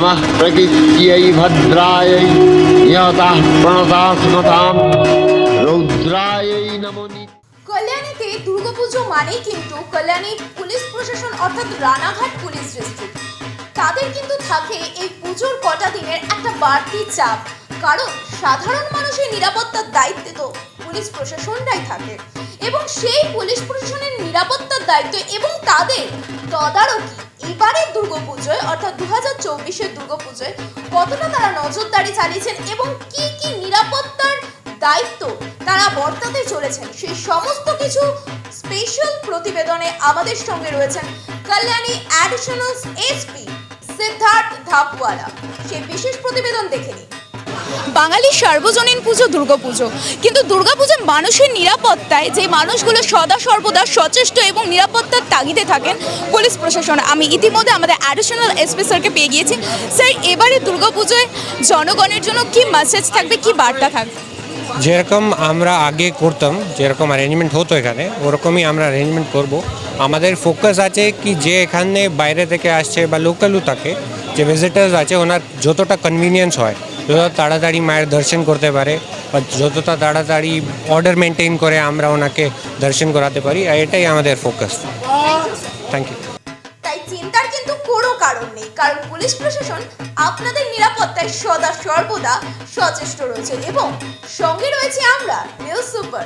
नमः प्रकृत्यै भद्रायै नियतः प्रणता स्मतां रौद्रायै नमो नि কল্যাণীতে দুর্গাপুজো মানেই কিন্তু কল্যাণী পুলিশ প্রশাসন অর্থাৎ রানাঘাট পুলিশ ডিস্ট্রিক্ট তাদের কিন্তু থাকে এই পুজোর কটা দিনের একটা বাড়তি চাপ কারণ সাধারণ মানুষের নিরাপত্তার দায়িত্বে তো পুলিশ প্রশাসনটাই থাকে এবং সেই পুলিশ প্রশাসনের নিরাপত্তার দায়িত্ব এবং তাদের তদারকি এবারের দুর্গাপুজোয়, অর্থাৎ দু হাজার চব্বিশের দুর্গাপুজোয় কতটা তারা নজরদারি চালিয়েছেন এবং কি কি নিরাপত্তার দায়িত্ব তারা বর্তাতে চলেছেন সেই সমস্ত কিছু স্পেশাল প্রতিবেদনে আমাদের সঙ্গে রয়েছেন কল্যাণী অ্যাডিশনাল এসপি সিদ্ধার্থ ধাপওয়ালা সেই বিশেষ প্রতিবেদন দেখে নিন। বাঙালির সার্বজনীন পুজো দুর্গাপুজো কিন্তু দুর্গাপুজো মানুষের নিরাপত্তায় যে মানুষগুলো সদা সর্বদা সচেষ্ট এবং নিরাপত্তার তাগিদে থাকেন পুলিশ প্রশাসন। আমি ইতিমধ্যে আমাদের অ্যাডিশনাল এসপি স্যারকে পেয়ে গিয়েছি। স্যার, এবারে দুর্গাপুজোয় জনগণের জন্য কি মেসেজ থাকবে, কি বার্তা থাকবে? যেরকম আমরা আগে করতাম, যেরকম অ্যারেঞ্জমেন্ট হতো এখানে, ওরকমই আমরা অ্যারেঞ্জমেন্ট করব। আমাদের ফোকাস আছে কি যে এখানে বাইরে থেকে আসছে বা লোকালও থাকে, যে ভিজিটার্স আছে, ওনার যতটা কনভিনিয়েন্স হয়। যত তাড়াতাড়ি মায়ের দর্শন করতে পারে। বা যতটা তাড়াতাড়ি অর্ডার মেনটেন করে আমরা ওনাকে দর্শন করাতে পারি, আর এটাই আমাদের ফোকাস থ্যাংক ইউ কারণ পুলিশ প্রশাসন আপনাদের নিরাপত্তায় সদা সর্বদা সচেষ্ট রয়েছে এবং সঙ্গে রয়েছে আমরা news super